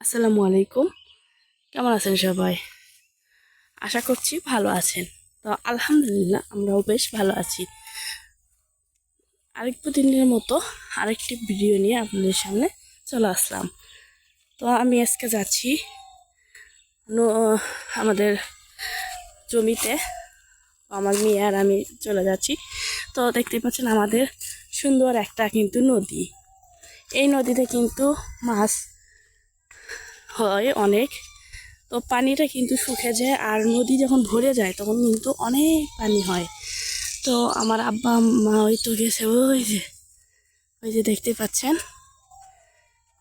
আসসালামু আলাইকুম। কেমন আছেন সবাই? আশা করছি ভালো আছেন। তো আলহামদুলিল্লাহ আমরাও বেশ ভালো আছি। আরেক দিনের মতো আরেকটি ভিডিও নিয়ে আপনাদের সামনে চলে আসলাম। তো আমি আজকে যাচ্ছি আমাদের জমিতে। আমার মেয়ে আর আমি চলে যাচ্ছি। তো দেখতে পাচ্ছেন আমাদের সুন্দর একটা কিন্তু নদী। এই নদীতে কিন্তু মাছ হয় অনেক। তো পানিটা কিন্তু শুকে যায় আর নদী যখন ভরে যায় তখন কিন্তু অনেক পানি হয়। তো আমার আব্বা, মা ওই তো গেছে, ওই যে ওই যে দেখতে পাচ্ছেন।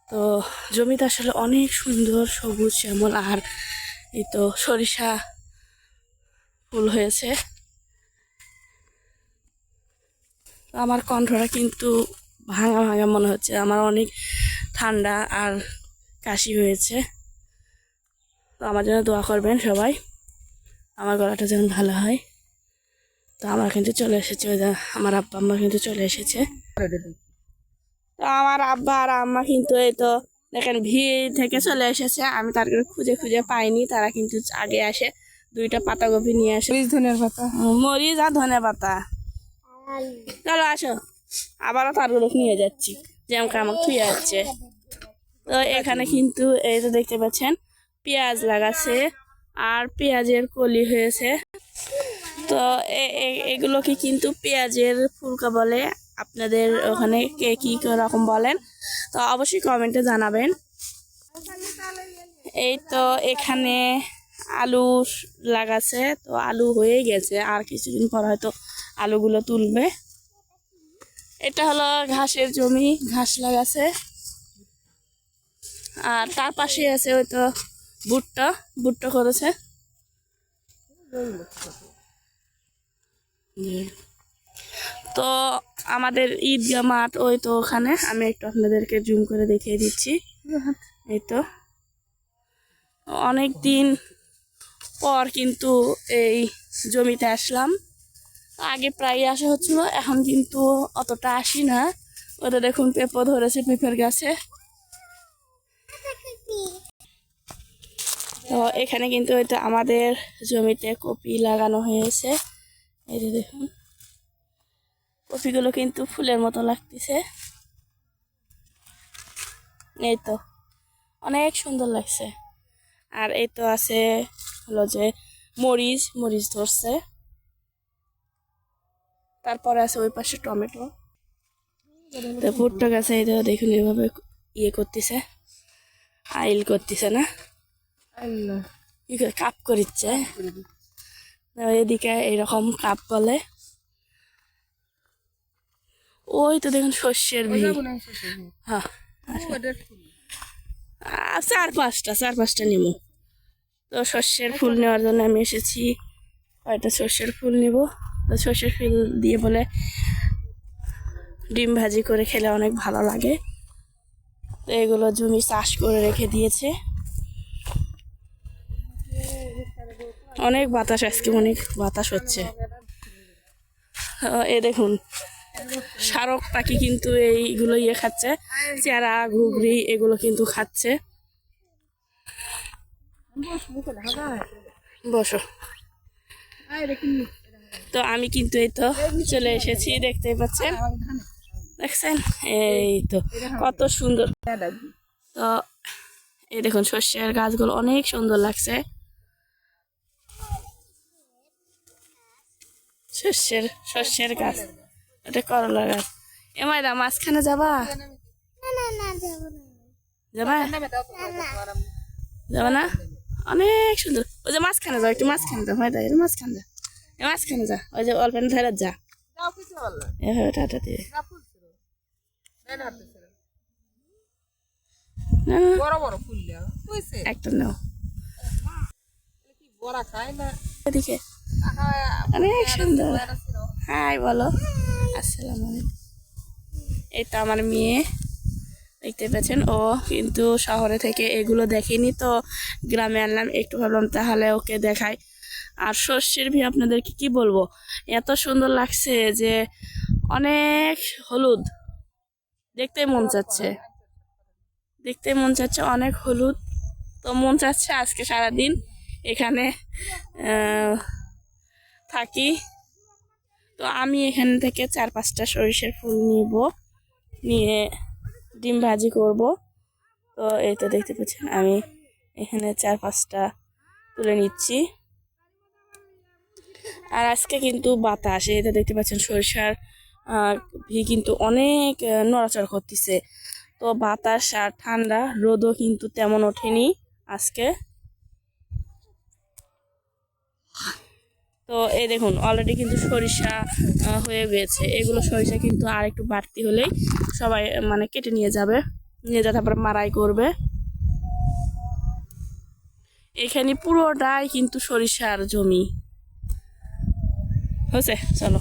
তো জমিটা আসলে অনেক সুন্দর, সবুজ, শ্যামল আর এই তো সরিষা ফুল হয়েছে। আমার কণ্ঠটা কিন্তু ভাঙা ভাঙা মনে হচ্ছে, আমার অনেক ঠান্ডা আর কাশি হয়েছে। তো আমার জন্য দোয়া করবেন সবাই। আমার গলাটা যেন ভালো হয়। তো আমার কিন্তু চলে এসেছে আমার আব্বা আম্মা কিন্তু চলে এসেছে। তো আমার আব্বা আর আম্মা কিন্তু এই তো দেখেন ভিড় থেকে চলে এসেছে। আমি তার খুঁজে খুঁজে পাইনি। তারা কিন্তু আগে আসে দুইটা পাতা পাতাকপি নিয়ে আসে। মরিচ ধনের পাতা। মরিচ আর ধনে পাতা। চলো আসো। আবারও তারগুলো নিয়ে যাচ্ছি। যেমন আমাকে থুয়ে যাচ্ছে তো এখানে কিন্তু এই যে দেখতে পাচ্ছেন, পেঁয়াজ লাগাছে আর পেঁয়াজের কলি হয়েছে। তো এগুলোকে কিন্তু পেঁয়াজের ফুলকা বলে আপনাদের ওখানে কে কী রকম বলেন, তো অবশ্যই কমেন্টে জানাবেন। এই তো এখানে আলু লাগাছে তো আলু হয়ে গেছে, আর কিছুদিন পর হয়তো আলুগুলো তুলবে। এটা হলো ঘাসের জমি, ঘাস লাগাছে আর তার পাশে আছে ওই তো ভুট্টা ভুট্টা করেছে তো আমাদের ঈদগাহ মাঠ ওই তো ওখানে। আমি একটু আপনাদেরকে জুম করে দেখিয়ে দিচ্ছি। এই তো। অনেক দিন পর কিন্তু এই জমিতে আসলাম। আগে প্রায় আসা হচ্ছিল, এখন কিন্তু অতটা আসি না। ওটা দেখুন, পেঁপো ধরেছে পেঁপের গাছে। তো এখানে কিন্তু এটা আমাদের জমিতে কপি লাগানো হয়েছে। এই যে দেখুন। কপিগুলো কিন্তু ফুলের মতো লাগতেছে। এই তো, অনেক সুন্দর লাগছে। আর এই তো আছে হলো যে মরিচ মরিচ ধরছে। তারপরে আছে ওই পাশে টমেটো। ভুট্টা গাছে তো দেখুন এভাবে ইয়ে করতেছে। আইল করতেছে না। কি করে কাপ করিচ্ছে। এদিকে এরকম কাপ বলে। ওই তো দেখুন শস্যের ভিড়। হ্যাঁ চার পাঁচটা চার পাঁচটা নিমু। তো শস্যের ফুল নেওয়ার জন্য আমি এসেছি। কয়টা শস্যের ফুল নিব? তো শস্যের ফুল দিয়ে বলে ডিম ভাজি করে খেলে অনেক ভালো লাগে। তো এগুলো জমি চাষ করে রেখে দিয়েছে। অনেক বাতাস আজকে, অনেক বাতাস হচ্ছে। এ দেখুন, শারক পাখি কিন্তু এইগুলো ইয়ে খাচ্ছে, চেরা ঘুগরি এগুলো কিন্তু খাচ্ছে। বসো। তো আমি কিন্তু এই তো চলে এসেছি, দেখতেই পাচ্ছেন। দেখছেন? এই তো কত সুন্দর। তো এই দেখুন শস্যের গাছগুলো অনেক সুন্দর লাগছে। শস্যের শস্যের গাছ। এটা করলা গাছ। এ মাইরা মাঝখানে যাবা? যাবা? যাবা না? অনেক সুন্দর। ওই যে মাঝখানে যাও একটু মাঝখানে যাও হয় এটা মাঝখানে যা। এ মাঝখানে যা ওই যে অল্প ধারে যা। এভাবে টাটা দিয়ে না, না, বড় বড় ফুল হয়েছে একটা নাও। বড়া খায় না? এদিকে। অনেক সুন্দর। হাই বলো। আসসালামু এই তো আমার মেয়ে। দেখতে পাচ্ছেন ও কিন্তু শহরে থেকে এগুলো দেখেনি তো। গ্রামে আনলাম একটু ভাবলাম তাহলে ওকে দেখাই। আর শস্যের ভি আপনাদেরকে কি বলব? এত সুন্দর লাগছে যে অনেক হলুদ। দেখতে মন চাচ্ছে দেখতে মন চাচ্ছে অনেক হলুদ। তো মন চাচ্ছে আজকে সারাদিন। এখানে থাকি। তো আমি এখান থেকে চার পাঁচটা সরিষার ফুল নিব। নিয়ে ডিম ভাজি করব। তো এই তো দেখতে পাচ্ছেন, আমি এখানে চার পাঁচটা তুলে নিচ্ছি। আর আজকে কিন্তু বাতাস এটা দেখতে পাচ্ছেন সরিষার ভি কিন্তু অনেক নড়াচড়া করতেছে। তো বাতাস আর ঠান্ডা, রোদও কিন্তু তেমন ওঠেনি আজকে। তো এই দেখুন অলরেডি কিন্তু সরিষা হয়ে গেছে। এগুলো সরিষা কিন্তু আর একটু বাড়তি হলেই সবাই মানে কেটে নিয়ে যাবে। নিয়ে যা তারপরে মারাই করবে। এখানে পুরোটাই কিন্তু সরিষার জমি। হয়েছে? চলো।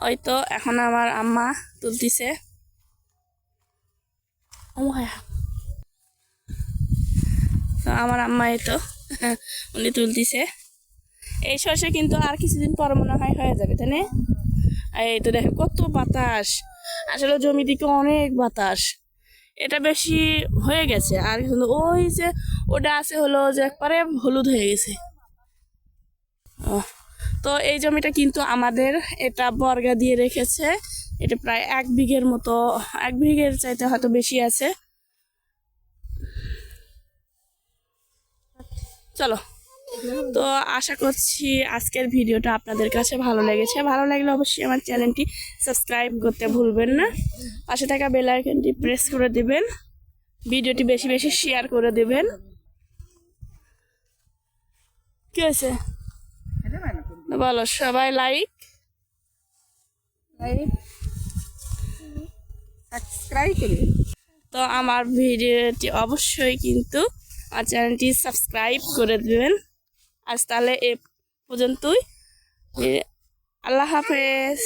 ওই তো এখন আমার আম্মা তুলতিছে। তো আমার আম্মা এই তো উনি তুলতিছে। এই শস্য কিন্তু আর কিছুদিন পর মনে হয় হয়ে যাবে তাই না? এই তো দেখেন কত বাতাস। আসলে জমি দিকে অনেক বাতাস। এটা বেশি হয়ে গেছে। আর কিন্তু ওই যে ওটা আছে হলো যে একবারে হলুদ হয়ে গেছে। ও, তো এই জমিটা কিন্তু আমাদের এটা বর্গা দিয়ে রেখেছে। এটা প্রায় এক বিঘের মতো, এক বিঘের চাইতে হয়তো বেশি আছে। চলো, তো আশা করছি আজকের ভিডিওটা আপনাদের কাছে ভালো লেগেছে। ভালো লাগলে অবশ্যই আমার চ্যানেলটি সাবস্ক্রাইব করতে ভুলবেন না। পাশে থাকা বেল আইকনটি প্রেস করে দেবেন। ভিডিওটি বেশি বেশি শেয়ার করে দেবেন। কি হয়েছে বলো সবাই লাইক সাবস্ক্রাইব তো আমার ভিডিওটি অবশ্যই কিন্তু আমার চ্যানেলটি সাবস্ক্রাইব করে দেবেন। আজ তাহলে এ পর্যন্তই। আল্লাহ হাফেজ।